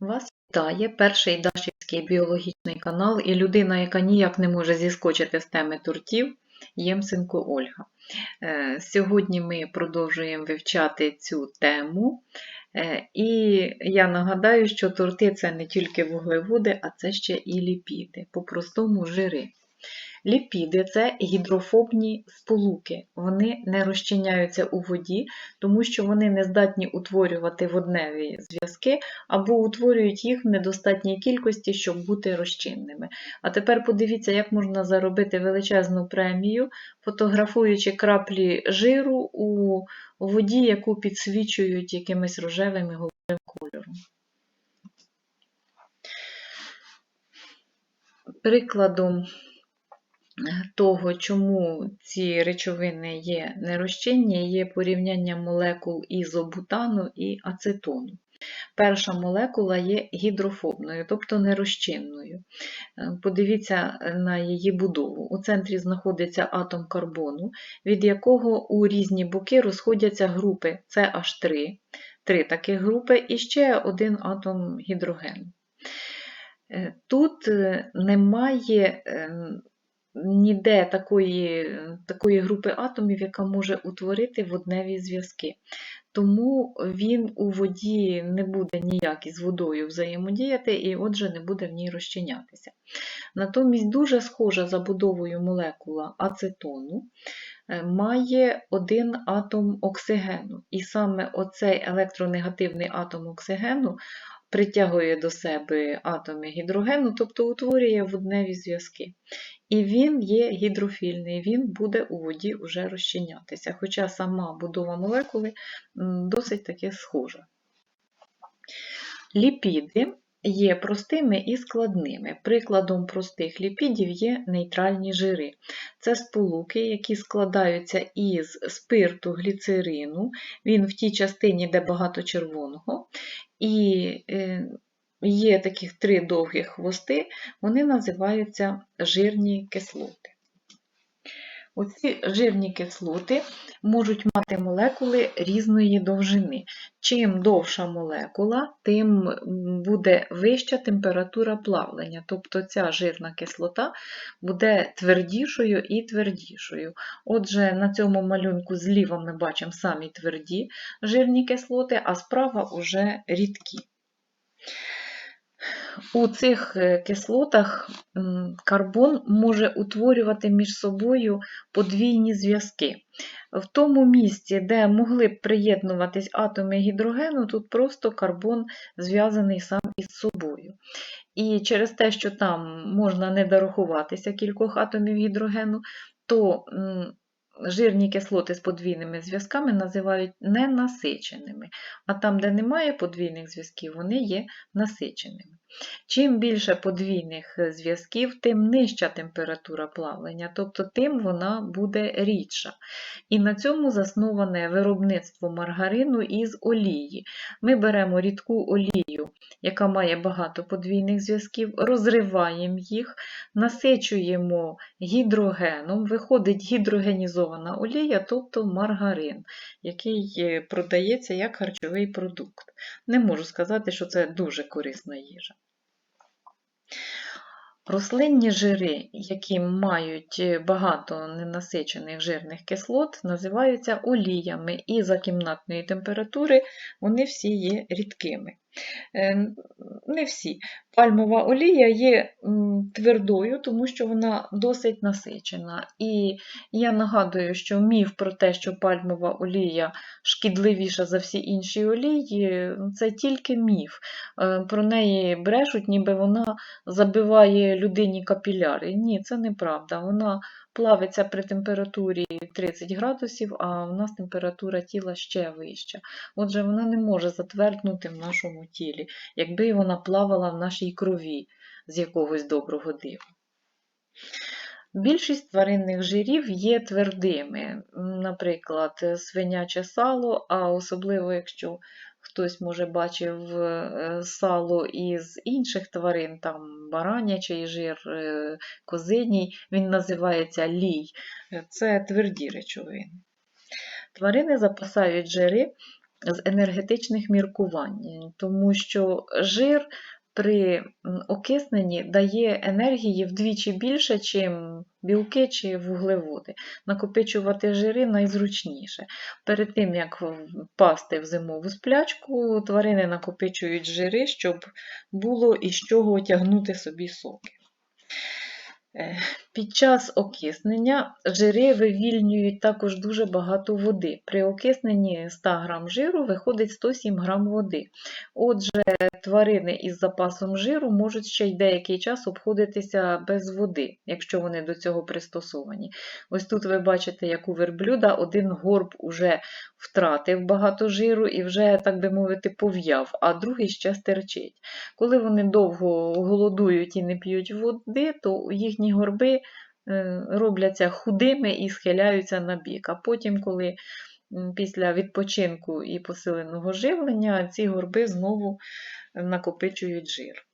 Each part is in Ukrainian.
Вас вітає перший Дашівський біологічний канал і людина, яка ніяк не може зіскочити з теми тортів, Ємсенко Ольга. Е, Сьогодні ми продовжуємо вивчати цю тему. Е, І я нагадаю, що торти це не тільки вуглеводи, а це ще і ліпіди, по-простому жири. Ліпіди це гідрофобні сполуки. Вони не розчиняються у воді, тому що вони не здатні утворювати водневі зв'язки або утворюють їх в недостатній кількості, щоб бути розчинними. А тепер подивіться, як можна заробити величезну премію, фотографуючи краплі жиру у воді, яку підсвічують якимось рожевим і голубим кольором. Прикладом того, чому ці речовини є нерозчинні, є порівняння молекул ізобутану і ацетону. Перша молекула є гідрофобною, тобто нерозчинною. Е, Подивіться на її будову. У центрі знаходиться атом карбону, від якого у різні боки розходяться групи CH3, три таких групи, і ще один атом гідрогену. Е, Тут е, немає ем, ніде такої, такої групи атомів, яка може утворити водневі зв'язки. Тому він у воді не буде ніяк із водою взаємодіяти і, отже, не буде в ній розчинятися. Натомість дуже схожа забудовою молекула ацетону е, має один атом оксигену. І саме оцей електронегативний атом оксигену притягує до себе атоми гідрогену, тобто утворює водневі зв'язки. І він є гідрофільний, він буде у воді вже розчинятися, хоча сама будова молекули досить таки схожа. Ліпіди є простими і складними. Прикладом простих ліпідів є нейтральні жири. Це сполуки, які складаються із спирту гліцерину, він в тій частині, де багато червоного, і е, є таких три довгі хвости, вони називаються жирні кислоти. Оці жирні кислоти можуть мати молекули різної довжини. Чим довша молекула, тим буде вища температура плавлення, тобто ця жирна кислота буде твердішою і твердішою. Отже, на цьому малюнку зліва ми бачимо самі тверді жирні кислоти, а справа вже рідкі. У цих е, кислотах карбон може утворювати між собою подвійні зв'язки. В тому місці, де могли б приєднуватись атоми гідрогену, тут просто карбон зв'язаний сам із собою. І через те, що там можна не дорахуватися кількох атомів гідрогену, то жирні кислоти з подвійними зв'язками називають ненасиченими, а там, де немає подвійних зв'язків, вони є насиченими. Чим більше подвійних зв'язків, тим нижча температура плавлення, тобто тим вона буде рідша. І на цьому засноване виробництво маргарину із олії. Ми беремо рідку олію, яка має багато подвійних зв'язків, розриваємо їх, насичуємо гідрогеном, виходить гідрогенізована олія, тобто маргарин, який продається як харчовий продукт. Не можу сказати, що це дуже корисна їжа. Рослинні жири, які мають багато ненасичених жирних кислот, називаються оліями, і за кімнатної температури вони всі є рідкими. Не всі. Пальмова олія є твердою, тому що вона досить насичена. І я нагадую, що міф про те, що пальмова олія шкідливіша за всі інші олії, це тільки міф. Е, про неї брешуть, ніби вона забиває людині капіляри. Ні, це неправда. Вона плавиться при температурі 30 градусів, а у нас температура тіла ще вища. Отже, вона не може затверднути в нашому тілі, якби вона плавала в нашій крові з якогось доброго дива. Більшість тваринних жирів є твердими, наприклад, свиняче сало, а особливо, якщо хтось, може, бачив е, сало із інших тварин, там баранячий жир, е, козиній, він називається лій. Це тверді речовини. Тварини запасають жири з енергетичних міркувань, тому що жир при окисненні дає енергії вдвічі більше, ніж білки чи вуглеводи. Накопичувати жири найзручніше. Перед тим, як впасти в зимову сплячку, тварини накопичують жири, щоб було із чого тягнути собі соки. Е, Під час окиснення жири вивільнюють також дуже багато води. При окисненні 100 г жиру виходить 107 г води. Отже, тварини із запасом жиру можуть ще й деякий час обходитися без води, якщо вони до цього пристосовані. Ось тут ви бачите, як у верблюда один горб уже втратив багато жиру і вже, так би мовити, пов'яв, а другий ще стерчить. Коли вони довго голодують і не п'ють води, то їхні горби е, робляться худими і схиляються на бік. А потім, коли після відпочинку і посиленого живлення, ці горби знову накопичують жир.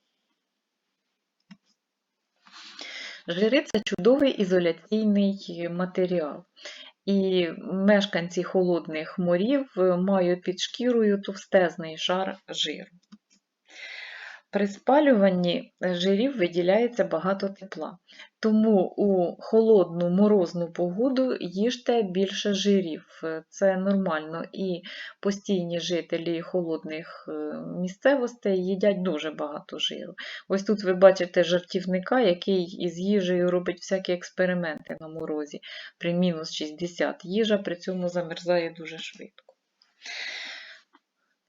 Жири це чудовий ізоляційний матеріал. І мешканці холодних морів е, мають під шкірою товстезний шар жиру. При спалюванні жирів виділяється багато тепла, тому у холодну морозну погоду їжте більше жирів. Це нормально. І постійні жителі холодних е, місцевостей їдять дуже багато жиру. Ось тут ви бачите жартівника, який із їжею робить всякі експерименти на морозі при мінус 60. Їжа при цьому замерзає дуже швидко.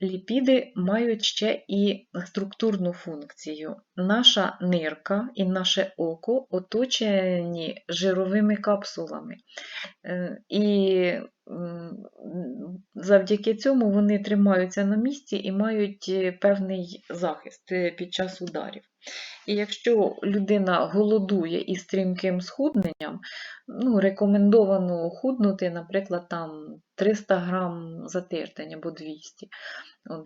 Ліпіди мають ще і структурну функцію. Наша нирка і наше око оточені жировими капсулами. Е, І завдяки цьому вони тримаються на місці і мають е, певний захист е, під час ударів. І якщо людина голодує із стрімким схудненням, ну, рекомендовано худнути, наприклад, там 300 грам за тиждень або 200.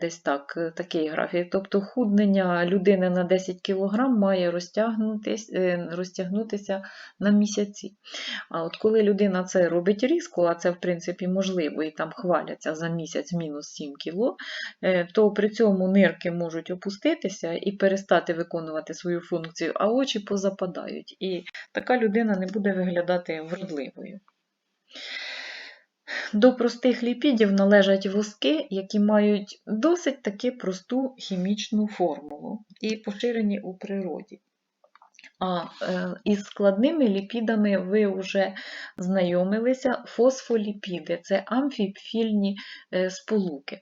Десь так, е, такий графік. Тобто худнення людини на 10 кг має розтягнутися, е, розтягнутися на місяці. А от коли людина це робить різко, а це в принципі можливо, і там хваляться за місяць мінус 7 кг, то при цьому нирки можуть опуститися і перестати виконувати свою функцію, а очі позападають. І така людина не буде виглядати вродливою. До простих ліпідів належать воски, які мають досить таки просту хімічну формулу і поширені у природі. А е, із складними ліпідами ви вже знайомилися. Фосфоліпіди це амфіфільні е, сполуки.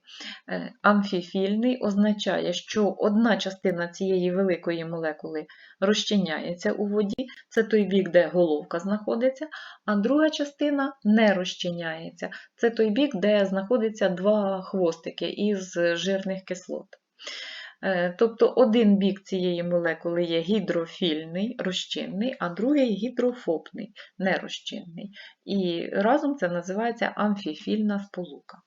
Е, амфіфільний означає, що одна частина цієї великої молекули розчиняється у воді, це той бік, де головка знаходиться, а друга частина не розчиняється. Це той бік, де знаходяться два хвостики із жирних кислот. Е, Тобто один бік цієї молекули є гідрофільний, розчинний, а другий гідрофобний, нерозчинний. І разом це називається амфіфільна сполука.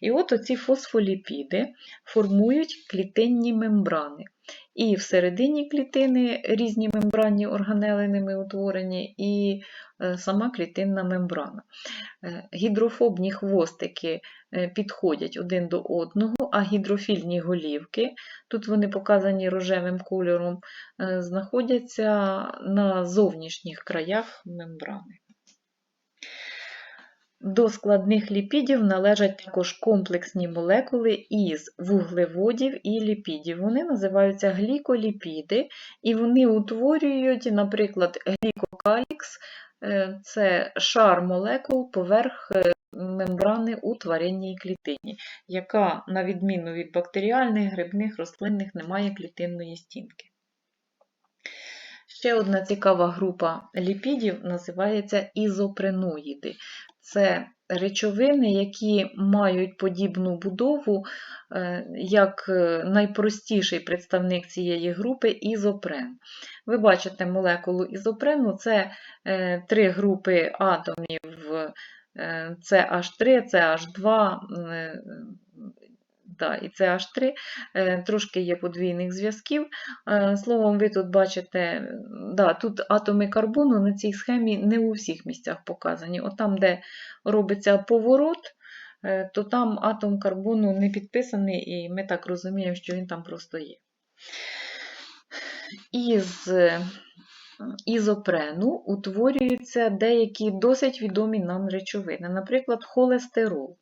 І от оці фосфоліпіди формують клітинні мембрани. І всередині клітини різні мембранні органели ними утворені, і е, сама клітинна мембрана. Е, Гідрофобні хвостики е, підходять один до одного, а гідрофільні голівки, тут вони показані рожевим кольором, знаходяться на зовнішніх краях мембрани. До складних ліпідів належать також комплексні молекули із вуглеводів і ліпідів. Вони називаються гліколіпіди, і вони утворюють, наприклад, глікокалікс е, це шар молекул поверх е, мембрани у тваринній клітині, яка, на відміну від бактеріальних, грибних, рослинних, не має клітинної стінки. Ще одна цікава група ліпідів називається ізопреноїди. Це речовини, які мають подібну будову, е, як е, найпростіший представник цієї групи ізопрен. Ви бачите молекулу ізопрену це е, три групи атомів CH3, CH2 да, і CH3, трошки є подвійних зв'язків. Словом, ви тут бачите, да, тут атоми карбону на цій схемі не у всіх місцях показані. От там, де робиться поворот, е, то там атом карбону не підписаний, і ми так розуміємо, що він там просто є. Із е, ізопрену утворюються деякі досить відомі нам речовини, наприклад, холестерол.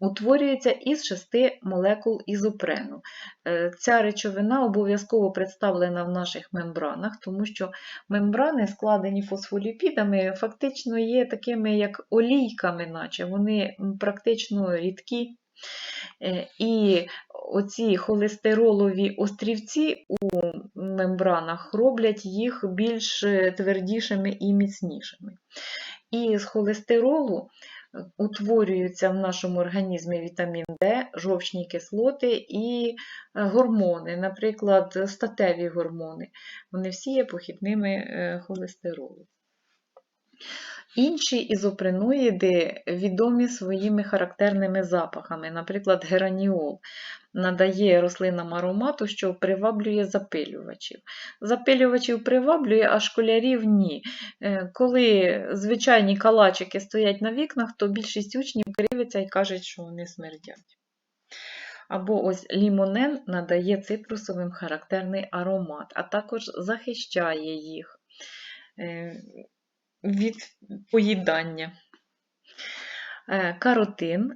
Утворюється із шести молекул ізопрену. Е, Ця речовина обов'язково представлена в наших мембранах, тому що мембрани, складені фосфоліпідами, фактично є такими як олійками, наче вони практично рідкі. Е, І оці холестеролові острівці у мембранах роблять їх більш е, твердішими і міцнішими. І з холестеролу утворюються в нашому організмі вітамін Д, жовчні кислоти і е, гормони, наприклад, статеві гормони. Вони всі є похідними е, холестеролу. Інші ізопреноїди відомі своїми характерними запахами. Наприклад, гераніол надає рослинам аромату, що приваблює запилювачів. Запилювачів приваблює, а школярів ні. Е, Коли звичайні калачики стоять на вікнах, то більшість учнів кривиться і кажуть, що вони смердять. Або ось лімонен надає цитрусовим характерний аромат, а також захищає їх е, від поїдання. Е, Каротин,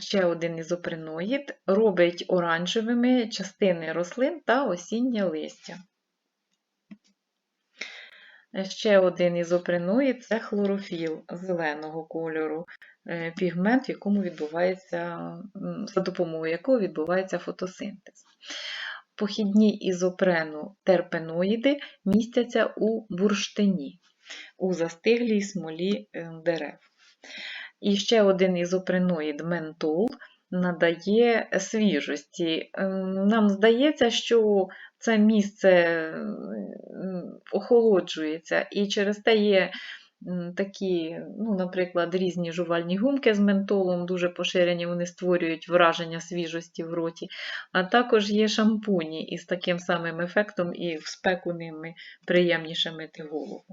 ще один ізопреноїд, робить оранжевими частини рослин та осіннє листя. Е, Ще один ізопреноїд це хлорофіл зеленого кольору, е, пігмент, в якому відбувається, за допомогою якого відбувається фотосинтез. Похідні ізопрену терпеноїди містяться у бурштині, у застиглій смолі е, дерев. І ще один ізопреноїд ментол надає свіжості. Ем, Нам здається, що це місце охолоджується, і через те є такі, ну, наприклад, різні жувальні гумки з ментолом, дуже поширені, вони створюють враження свіжості в роті, а також є шампуні із таким самим ефектом, і в спеку ними приємніше мити голову.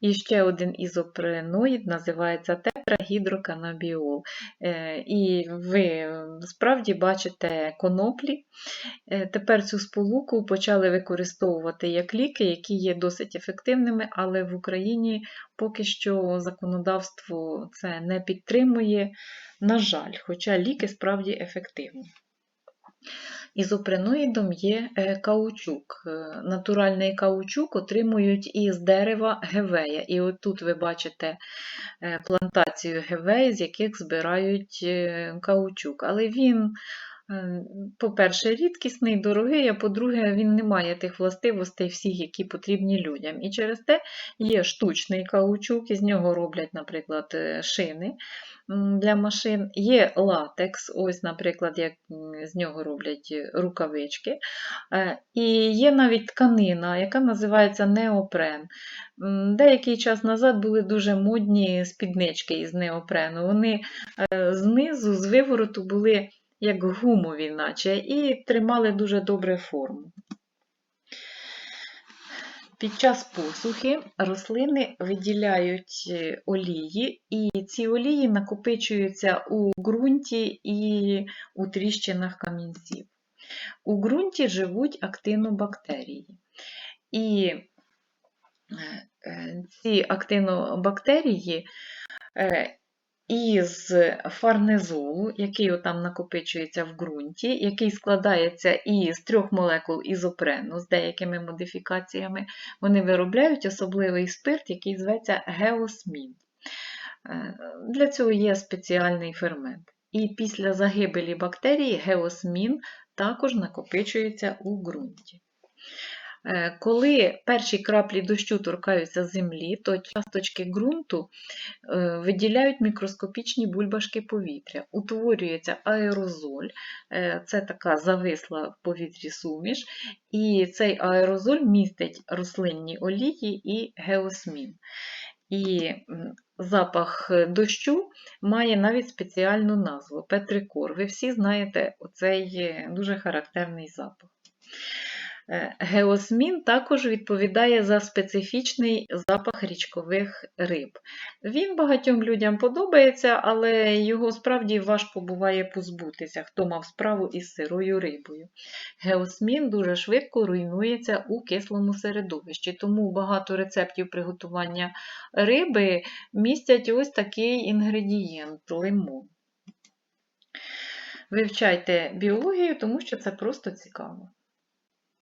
І ще один ізопреноїд називається тетрагідроканабіол. Е, І ви справді бачите коноплі. Е, Тепер цю сполуку почали використовувати як ліки, які є досить ефективними, але в Україні поки що законодавство це не підтримує, на жаль, хоча ліки справді ефективні. Ізопреноїдом є е, каучук. Е, Натуральний каучук отримують із дерева гевея. І от тут ви бачите е, плантацію гевеї, з яких збирають каучук. Але він, по-перше, рідкісний, дорогий, а по-друге, він не має тих властивостей всіх, які потрібні людям. І через те є штучний каучук, із нього роблять, наприклад, е, шини для машин. Є латекс, ось, наприклад, як з нього роблять е, рукавички. Е, І є навіть тканина, яка називається неопрен. Деякий час назад були дуже модні спіднички із неопрену. Вони е, знизу, з вивороту були як гумові, наче, і тримали дуже добре форму. Під час посухи рослини виділяють е, олії, і ці олії накопичуються у ґрунті і у тріщинах камінців. У ґрунті живуть актинобактерії. І е, е, ці актинобактерії із фарнезолу, який там накопичується в ґрунті, який складається із трьох молекул ізопрену з деякими модифікаціями, вони виробляють особливий спирт, який зветься геосмін. Е, Для цього є спеціальний фермент. І після загибелі бактерії геосмін також накопичується у ґрунті. Е, Коли перші краплі дощу торкаються землі, то часточки ґрунту е, виділяють мікроскопічні бульбашки повітря. Утворюється аерозоль, е, це така зависла в повітрі суміш, і цей аерозоль містить рослинні олії і геосмін. І запах дощу має навіть спеціальну назву петрикор. Ви всі знаєте оцей дуже характерний запах. Е, Геосмін також відповідає за специфічний запах річкових риб. Він багатьом людям подобається, але його справді важко буває позбутися, хто мав справу із сирою рибою. Геосмін дуже швидко руйнується у кислому середовищі, тому багато рецептів приготування риби містять ось такий інгредієнт лимон. Вивчайте біологію, тому що це просто цікаво.